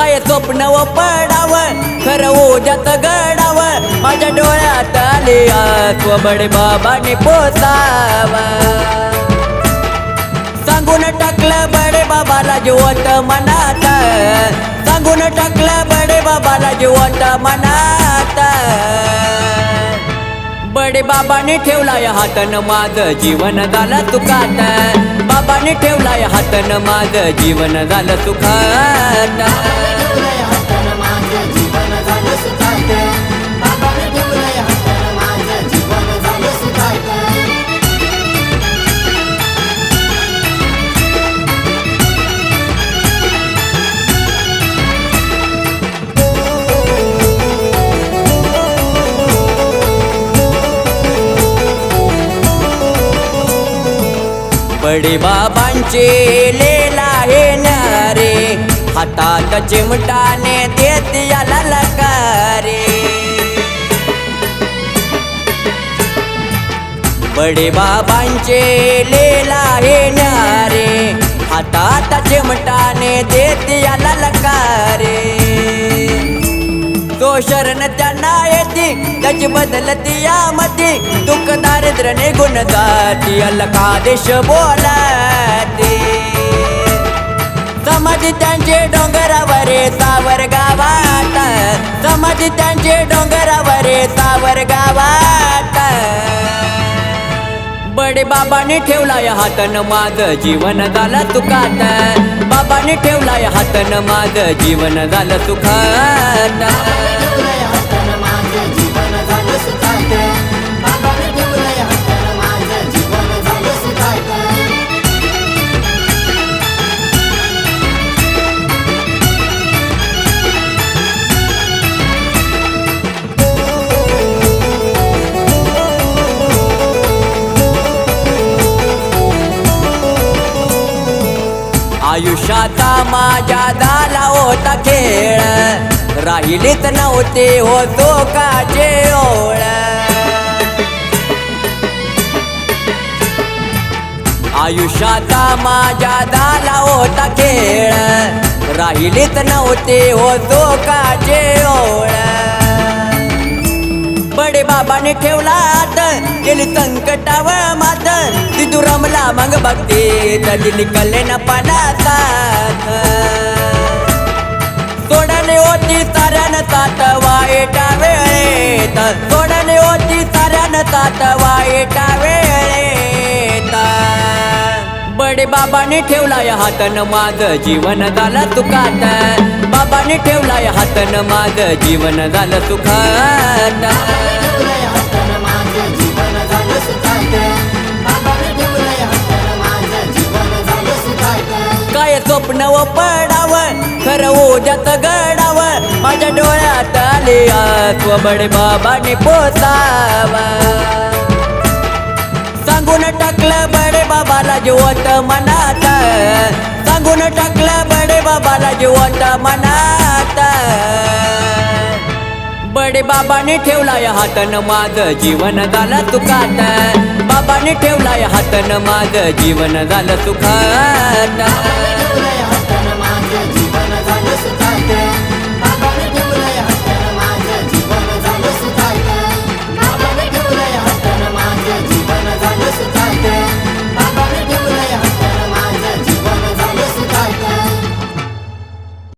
स्वप्न व पडावं? खरं हो ओझ्यात गडावं माझ्या डोळ्यात आले स्वबडे बाबाने पोसावा सांगून टाकलं बडे बाबाला जीवत मनात. सांगून टाकलं बडे बाबाला जीवत मनात. बाबाने ठेवलाय हातन माझं जीवन झालं तुकात बाबाने ठेवलाय हातन माझं जीवन झालं तुकात बडे बाबांचे लेला हे नारे. हातात चिमटाने देत याला लकारे. बडे बाबांचे लेला हे नारे. त्याची बदलती यामध्ये दुःख दारिद्र्य निघून जाती अलका देश बोलाते. समाधी त्यांचे डोंगरावर सावर गावात. समाधी त्यांचे डोंगरावर सावर गावात. बडे बाबाने ठेवलाय हातन माझं जीवन झालं सुखात. बाबाने ठेवलाय हातन माझं जीवन झालं सुखात. आयुष्याचा माझ्या झाला होता खेळ. राहिलीच नव्हते होतो काचे ओळ. आयुष्याचा माझ्या झाला होता खेळ. राहिलीच नव्हते होतो काचे ओळ बाबाने ठेवला आत केली संकटावर मात. तिथू रमला मग बघते तली निकलले न पणातात सोडले होती साऱ्यान सात वाईटा वेळेत. सोडले होती साऱ्यान सात वाईटा वेळेत. बडे बाबाने ठेवलाय हातन माझं जीवन झालं सुखात. बाबाने ठेवलाय हातन माझं जीवन झालं सुखात. काय स्वप्न व पडाव? खरं हो ओझ्यात गडाव माझ्या डोळ्यात आले स्वबडे बडे बाबाने पोसावा सांगून टाकलं बडे बाबाला जीवत मनात. सांगून टाकलं बडे बाबाला जीवत मनात. बडे बाबाने ठेवलाय हातन माझं जीवन झालं सुखात. बाबाने ठेवलाय हातन माझं जीवन झालं सुखात.